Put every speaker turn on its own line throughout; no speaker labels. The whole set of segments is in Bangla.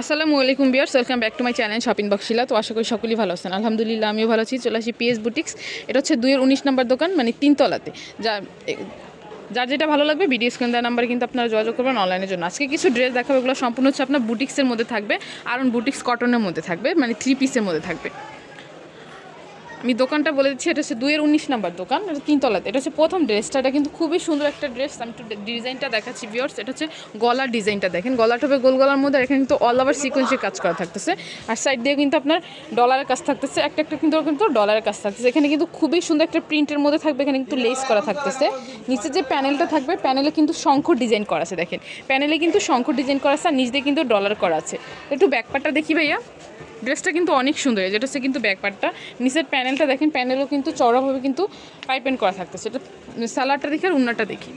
আসসালামু আলাইকুম viewers welcome back to my channel shopping বক্সিলা তো আশা করি সকলেই ভালো আছেন। আলহামদুলিল্লাহ, আমিও ভালো আছি। চলে আসি পিএস বুটিক্স এটা হচ্ছে দুইয়ের উনিশ নম্বর দোকান মানে তিনতলাতে যা যার যেটা ভালো লাগবে, ভিডিও স্ক্রিন দেওয়ার নাম্বারে কিন্তু আপনারা যোগাযোগ করবেন অনলাইনের জন্য। আজকে কিছু ড্রেস দেখাবে, এগুলো সম্পূর্ণ হচ্ছে আপনার বুটিক্সের মধ্যে থাকবে। আর বুটিক্স কটনের মধ্যে থাকবে মানে থ্রি পিসের মধ্যে থাকবে। আমি দোকানটা বলে দিচ্ছি, এটা হচ্ছে দুইয়ের উনিশ নাম্বার দোকান, এটা তিনতলাতে। এটা হচ্ছে প্রথম ড্রেসটা এটা কিন্তু খুবই সুন্দর একটা ড্রেস আমি একটু ডিজাইনটা দেখাচ্ছি ভিওর্স এটা হচ্ছে গলার ডিজাইনটা দেখেন। গলাটা হবে গোল গলার মধ্যে এখানে কিন্তু অল ওভার সিকোয়েন্সের কাজ করা থাকতেছে। আর সাইড দিয়ে কিন্তু আপনার ডলারের কাজ থাকতেছে, একটা একটা কিন্তু কিন্তু ডলারের কাজ থাকতেছে। এখানে কিন্তু খুবই সুন্দর একটা প্রিন্টের মধ্যে থাকবে, এখানে কিন্তু লেস করা থাকতেছে। নিচে যে প্যানেলটা থাকবে প্যানেলে কিন্তু শঙ্খ ডিজাইন করা আছে, দেখেন। প্যানেলে কিন্তু শঙ্খ ডিজাইন করা আছে, আর নিচ দিয়ে কিন্তু ডলার করা আছে। একটু ব্যাকপারটা দেখি ভাইয়া। ড্রেসটা কিন্তু অনেক সুন্দর যেটা হচ্ছে কিন্তু ব্যাকপার্টটা নিচের প্যানেলটা দেখেন প্যানেলও কিন্তু চড়াভাবে কিন্তু পাইপেন করা থাকতেছে। সেটা সালাডটা দেখি আর উন্নাটা দেখি।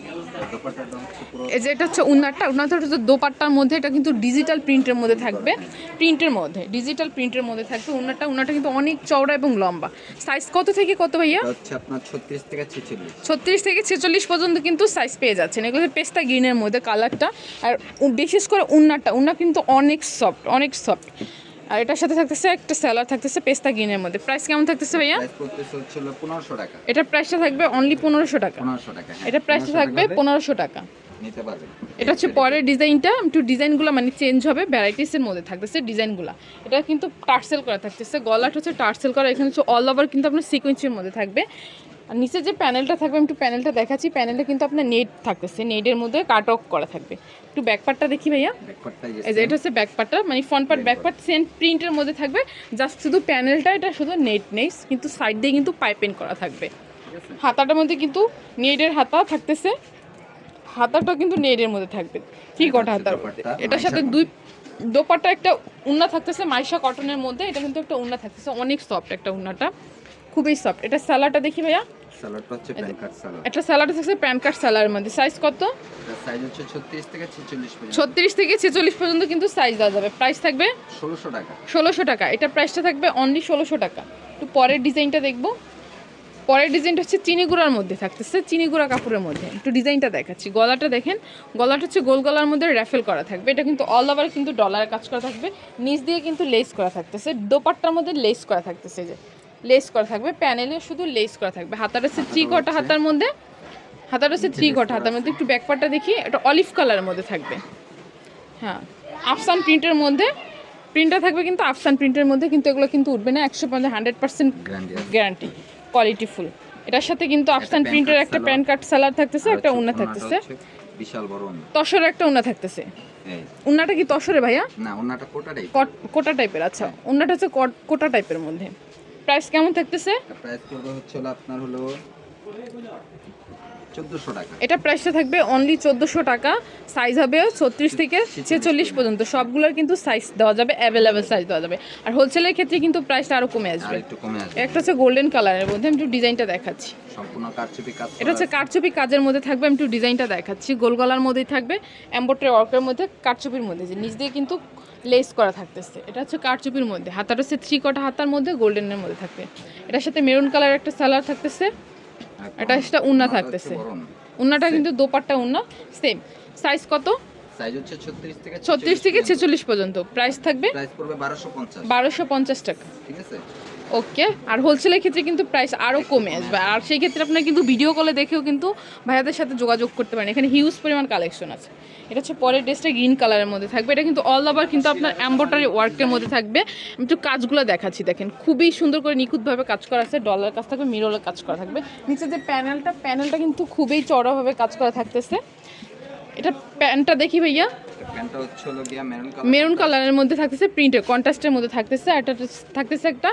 এই যে এটা হচ্ছে উন্নারটা উন্নারটা হচ্ছে দোপাট্টার মধ্যে এটা কিন্তু ডিজিটাল প্রিন্টের মধ্যে থাকবে। প্রিন্টের মধ্যে ডিজিটাল প্রিন্টের মধ্যে থাকবে উন্নারটা। উন্নারটা কিন্তু অনেক চওড়া এবং লম্বা। সাইজ কত থেকে কত ভাইয়া?
হচ্ছে আপনার ছত্রিশ থেকে ছেচল্লিশ।
ছত্রিশ থেকে ছেচল্লিশ পর্যন্ত কিন্তু সাইজ পেয়ে যাচ্ছেন। এগুলো পেস্তা গ্রিনের মধ্যে কালারটা আর বিশেষ করে উন্নাটা উন্না কিন্তু অনেক সফট অনেক সফট আর এটার সাথে থাকতেছে একটা স্যালার থাকতেছে পেস্তা গ্রিনের মধ্যে। প্রাইস কেমন থাকতেছে ভাইয়া?
পনেরোশো টাকা।
এটার প্রাইসটা থাকবে অনলি পনেরোশো টাকা।
পনেরোশো টাকা হ্যাঁ।
এটা প্রাইসটা থাকবে পনেরোশো টাকা।
নিতে পারবেন
এটা হচ্ছে পরের ডিজাইনটা একটু ডিজাইনগুলো মানে চেঞ্জ হবে ভ্যারাইটিসের মধ্যে থাকতেছে ডিজাইনগুলো। এটা কিন্তু টার্সেল করা থাকতেছে গলাটা হচ্ছে টার্সেল করা এখানে হচ্ছে অল ওভার কিন্তু আপনার সিকোয়েন্সের মধ্যে থাকবে। আর নিচে যে প্যানেলটা থাকবে আমি একটু প্যানেলটা দেখাচ্ছি। প্যানেলটা কিন্তু আপনার নেট থাকতেছে। নেটের মধ্যে কাট অফ করা থাকবে। একটু ব্যাকপার্টটা দেখি ভাইয়া। এই যে এটা হচ্ছে ব্যাকপার্টটা। মানে ফ্রন্ট পার্ট ব্যাকপার্ট সেম প্রিন্টের মধ্যে থাকবে। জাস্ট শুধু প্যানেলটা এটা শুধু নেট নেই কিন্তু সাইড দিয়ে কিন্তু পাইপেন করা থাকবে। হাতাটার মধ্যে কিন্তু নেটের হাতা থাকতেছে। হাতাটা কিন্তু নেটের মধ্যে থাকবে। থ্রি কটা হাতার
দোপাট্টা,
এটার সাথে দুই দোপাট্টা একটা উন্না থাকতেছে মাইশা কটনের মধ্যে। এটা কিন্তু একটা উন্না থাকতেছে। অনেক সফট একটা উন্নাটা। খুবই সফট এটা স্যালাডটা দেখি ভাইয়া।
স্যালাডটা হচ্ছে প্যান কার্ড স্যালাড
একটা স্যালাড থাকছে প্যান কার্ড স্যালাডের মধ্যে। সাইজ কত?
সাইজ হচ্ছে ছত্রিশ থেকে ছেচল্লিশ পর্যন্ত।
থেকে কিন্তু সাইজ দেওয়া যাবে। প্রাইস থাকবে
ষোলোশো টাকা।
এটা প্রাইসটা থাকবে অনলি টাকা। একটু পরের ডিজাইনটা দেখব। পরের ডিজাইনটা হচ্ছে চিনি গুঁড়ার মধ্যে থাকতেছে চিনি গুঁড়া কাপড়ের মধ্যে। একটু ডিজাইনটা দেখাচ্ছি। গলাটা দেখেন গলাটা হচ্ছে গোল গলার মধ্যে র্যাফেল করা থাকবে। এটা কিন্তু অল ওভার কিন্তু ডলারের কাজ করা থাকবে। নিচ দিয়ে কিন্তু লেস করা থাকতেছে। দোপাট্টার মধ্যে লেস করা থাকতেছে যে। লেস করা থাকবে প্যানেলে শুধু লেস করা থাকবে। হাতার হচ্ছে থ্রি কটা হাতার মধ্যে। হাতার হচ্ছে থ্রি কটা হাতার মধ্যে। একটু ব্যাকপার্টটা দেখি এটা অলিভ কালারের মধ্যে থাকবে। হ্যাঁ আফসান প্রিন্টের মধ্যে। প্রিন্টটা থাকবে কিন্তু আফসান প্রিন্টের মধ্যে কিন্তু এগুলো কিন্তু উঠবে না। একশো পঞ্চাশ hundred percent
guarantee
quality full এটার সাথে কিন্তু আফসান প্রিন্টের একটা প্যান কার্ড সালার থাকতেছে একটা উন্না থাকতেছে।
বিশাল বড়।
তসরের একটা উন্না থাকতেছে। উন্নাটা কি তসরে ভাইয়া?
না কোটাটাই
কট কোটা টাইপের আচ্ছা। উন্নাটা হচ্ছে কোটা টাইপের মধ্যে। প্রাইস কেমন থাকতেছে?
প্রাইস করবে হচ্ছে আপনার হলো চোদ্দোশো টাকা।
এটা প্রাইসটা থাকবে অনলি চোদ্দোশো টাকা। সাইজ হবে ছত্রিশ থেকে ছেচল্লিশ পর্যন্ত। সবগুলোর কিন্তু সাইজ দেওয়া যাবে অ্যাভেলেবেল সাইজ দেওয়া যাবে। আর হোলসেলের ক্ষেত্রে কিন্তু প্রাইসটা আরও কমে আসবে।
একটু কমে আসবে।
একটা হচ্ছে গোল্ডেন কালারের মধ্যে আমি একটু ডিজাইনটা দেখাচ্ছি।
সম্পূর্ণ কারচুপি কাজ
এটা হচ্ছে কারচুপি কাজের মধ্যে থাকবে আমি একটু ডিজাইনটা দেখাচ্ছি। গোল গলার মধ্যেই থাকবে এম্বোটারি ওয়ার্কের মধ্যে কারচুপির মধ্যে যে নিচ দিয়ে কিন্তু লেস করা থাকতেছে। এটা হচ্ছে কারচুপির মধ্যে। হাতাটা হচ্ছে থ্রি কটা হাতার মধ্যে গোল্ডেনের মধ্যে থাকবে। এটার সাথে মেরুন কালার একটা সালার থাকতেছে। এটা সেটা উন্না থাকতেছে। উন্নাটা কিন্তু দোপাট্টা উন্না সেম সাইজ কত?
সাইজ হচ্ছে ছত্রিশ থেকে
ছেচল্লিশ পর্যন্ত। প্রাইস থাকবে
প্রাইস পড়বে বারোশো পঞ্চাশ
টাকা।
ঠিক আছে?
ওকে, আর হোলসেলের ক্ষেত্রে কিন্তু প্রাইস আরও কমে আসবে। আর সেই ক্ষেত্রে আপনার কিন্তু ভিডিও কলে দেখেও কিন্তু ভাইয়াদের সাথে যোগাযোগ করতে পারেন। এখানে হিউজ পরিমাণ কালেকশন আছে। এটা হচ্ছে পরের ড্রেসটা গ্রিন কালারের মধ্যে থাকবে। এটা কিন্তু অল ওভার কিন্তু আপনার এম্বোটারি ওয়ার্কের মধ্যে থাকবে। আমি একটু কাজগুলো দেখাচ্ছি, দেখেন। খুবই সুন্দর করে নিখুঁতভাবে কাজ করা আছে। ডলার কাজ থাকবে মিরলের কাজ করা থাকবে। নিচে যে প্যানেলটা প্যানেলটা কিন্তু খুবই চড়াভাবে কাজ করা থাকতেছে। এটা প্যান্টটা দেখি ভাইয়া।
প্যান্টটা হচ্ছে হলো গিয়া মেরুন কালার
মেরুন কালারের মধ্যে থাকতেছে প্রিন্টের কন্ট্রাস্টের মধ্যে থাকতেছে আর একটা থাকতেছে একটা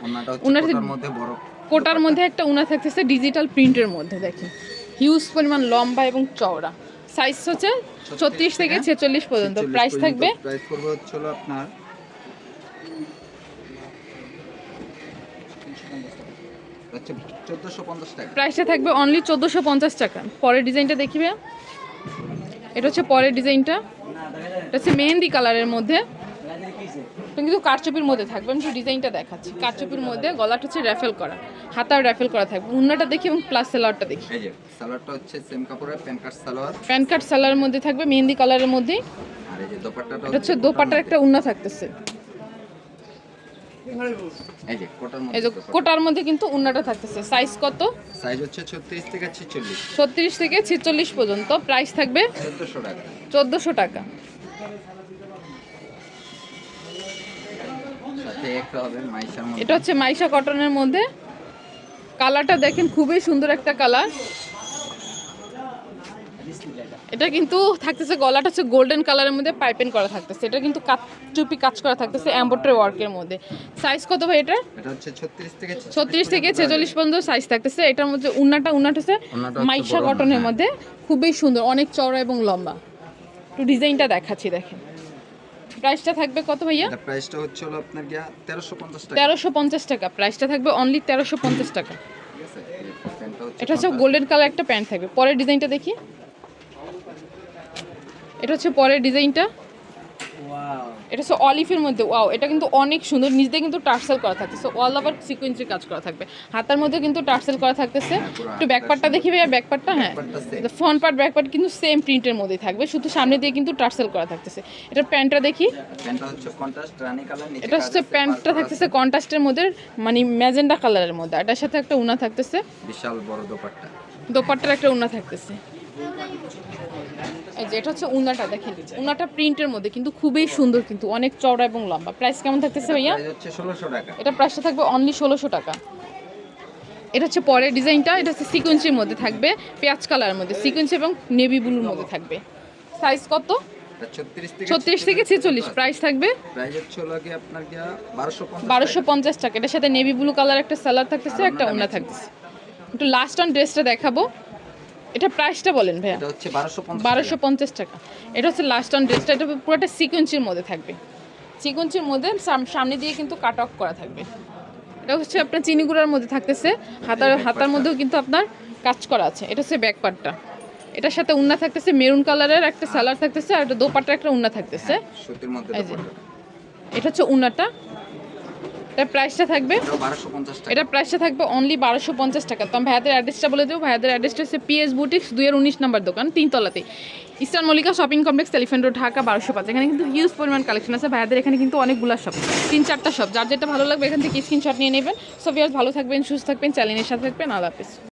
ওনার
মধ্যে বড়
কোটার মধ্যে একটা উনা থাকতেছে ডিজিটাল প্রিন্টের মধ্যে দেখেন। হিউজ পরিমাণ লম্বা এবং চওড়া। সাইজ হচ্ছে ছত্রিশ থেকে ছেচল্লিশ পর্যন্ত। প্রাইস থাকবে?
প্রাইস করবে হচ্ছে আপনার টাকা।
প্রাইসটা থাকবে অনলি চোদ্দোশো পঞ্চাশ টাকা। পরের ডিজাইনটা দেখিবে এটা হচ্ছে পরের ডিজাইনটা। এটা হচ্ছে মেহেন্দি কালারের মধ্যে। এটা কিন্তু কারচুপির মধ্যে থাকবে। আমি একটু ডিজাইনটা দেখাচ্ছি। কারচুপির মধ্যে গলাটা হচ্ছে র্যাফেল করা। হাতার র্যাফেল করা থাকবে। উন্নাটা দেখি এবং প্লাস সালোয়ারটা দেখি।
এই যে সালোয়ারটা হচ্ছে সেম কাপড়ের pan card salwar.
Pan card সালোয়ারের মধ্যে থাকবে মেহেন্দি কালারের মধ্যে
আর আর এই যে দোপাট্টাটা
এটা হচ্ছে দোপাট্টার একটা উন্না থাকতেছে।
এই যে কোটার মধ্যে
কিন্তু উন্নাটা থাকতেছে। সাইজ কত?
সাইজ হচ্ছে 36 থেকে 46
ছত্রিশ থেকে ছেচল্লিশ পর্যন্ত। প্রাইস থাকবে
1400 টাকা।
এটা হচ্ছে মাইশা কটনের মধ্যে। কালারটা দেখেন খুবই সুন্দর একটা কালার এটা কিন্তু থাকতেছে গলাটা হচ্ছে গোল্ডেন কালারের মধ্যে পাইপেন করা থাকতেছে। এটা কিন্তু টুপি কাজ করা থাকতেছে এম্বোটারি ওয়ার্কের মধ্যে। সাইজ কত ভাই এটা?
এটা হচ্ছে 36 থেকে 46
ছত্রিশ থেকে ছেচল্লিশ পর্যন্ত সাইজ থাকতেছে। এটার মধ্যে উন্নাটা উন্নাটা হচ্ছে মাইশা কটনের। মধ্যে। খুবই সুন্দর অনেক চওড়া এবং লম্বা। একটু ডিজাইনটা দেখাচ্ছি দেখেন। প্রাইসটা থাকবে কত ভাইয়া?
এটা প্রাইসটা হচ্ছে হলো আপনার গিয়া 1350 টাকা।
তেরোশো পঞ্চাশ টাকা। প্রাইসটা থাকবে অনলি তেরোশো পঞ্চাশ টাকা। এটা হচ্ছে গোল্ডেন কালার একটা প্যান্ট থাকবে। পরের ডিজাইনটা দেখি। এটা হচ্ছে পরের ডিজাইনটা। এটা হচ্ছে অলিফের মধ্যে ওয়াও এটা কিন্তু অনেক সুন্দর নিচ দিয়ে কিন্তু টার্সেল করা থাকতেছে অল ওভার সিকোয়েন্সের কাজ করা থাকবে। হাতার মধ্যে কিন্তু টার্সেল করা থাকতেছে একটু ব্যাক পার্টটা দেখি ভাইয়া ব্যাক পার্টটা হ্যাঁ?
ব্যাকপার্টটা
ফ্রন্ট পার্ট ব্যাক পার্ট কিন্তু সেম প্রিন্টের মধ্যেই থাকবে শুধু সামনে দিয়ে কিন্তু টার্সেল করা থাকতেছে। এটা প্যান্টটা দেখি। এটা হচ্ছে প্যান্টটা থাকতেছে কন্ট্রাস্টের মধ্যে মানে ম্যাজেন্ডা কালারের মধ্যে। এটার সাথে একটা উনা থাকতেছে।
বিশাল বড় দোপাট্টা।
দোপাট্টার একটা উনা থাকতেছে। এটা হচ্ছে উন্নাটা দেখেন উন্নাটা প্রিন্টের মধ্যে কিন্তু খুবই সুন্দর কিন্তু অনেক চওড়া এবং লম্বা। প্রাইস কেমন থাকতেছে ভাইয়া?
প্রাইস হচ্ছে 1600 টাকা।
এটা প্রাইসটা থাকবে অনলি ষোলোশো টাকা। এটা হচ্ছে পরের ডিজাইনটা এটা হচ্ছে সিকোয়েন্সির মধ্যে থাকবে পেঁয়াজ কালারের মধ্যে সিকোয়েন্সি এবং নেভি ব্লুর মধ্যে থাকবে। সাইজ কত?
এটা 36 থেকে
ছত্রিশ থেকে ছেচল্লিশ। প্রাইস থাকবে?
প্রাইস হচ্ছে হলো কি আপনার গিয়া 1250
বারোশো পঞ্চাশ টাকা। এটার সাথে নেভি ব্লু কালার একটা সালার থাকতেছে একটা উন্না থাকতেছে। একটু লাস্ট অন ড্রেসটা দেখাবো। এটা প্রাইসটা বলেন ভাইয়া।
এটা হচ্ছে 1250
বারোশো পঞ্চাশ টাকা। এটা হচ্ছে লাস্ট অন ড্রেসটা এটা পুরোটা সিকোয়েন্সির মধ্যে থাকবে। সিকোয়েন্সির মধ্যে সাম- সামনে দিয়ে কিন্তু কাট অফ করা থাকবে। এটা হচ্ছে আপনার চিনিগুড়ার মধ্যে থাকতেছে। হাতার হাতার মধ্যেও কিন্তু আপনার কাজ করা আছে। এটা হচ্ছে ব্যাক পার্টটা এটার সাথে উন্না থাকতেছে মেরুন কালারের একটা সালার থাকতেছে আর একটা দোপাট্টার একটা উন্না থাকতেছে।
সুতির মধ্যে
এই যে।
দোপাট্টা।
এটা হচ্ছে উন্নাটা। এটার প্রাইসটা থাকবে?
এটাও 1250 টাকা।
এটা প্রাইসটা থাকবে অনলি বারোশো পঞ্চাশ টাকা। তো আমি ভাইয়াদের অ্যাড্রেসটা বলে দেবো। ভাইয়াদের অ্যাড্রেসটা হচ্ছে পিএস বুটিক্স দুইয়ের উনিশ নম্বর দোকান তিনতলাতে eastern Mallika shopping complex elephant road Dhaka বারোশো পাঁচ। এখানে কিন্তু হিউজ পরিমাণ কালেকশন আছে। ভাইয়াদের এখানে কিন্তু অনেকগুলো শপ তিন চারটা শপ যার যেটা ভালো লাগবে এখান থেকে স্ক্রিনশট নিয়ে নেবেন। সব ভালো থাকবেন সুস্থ থাকবেন চ্যানেলের সাথে থাকবেন। আল্লাহ হাফিজ।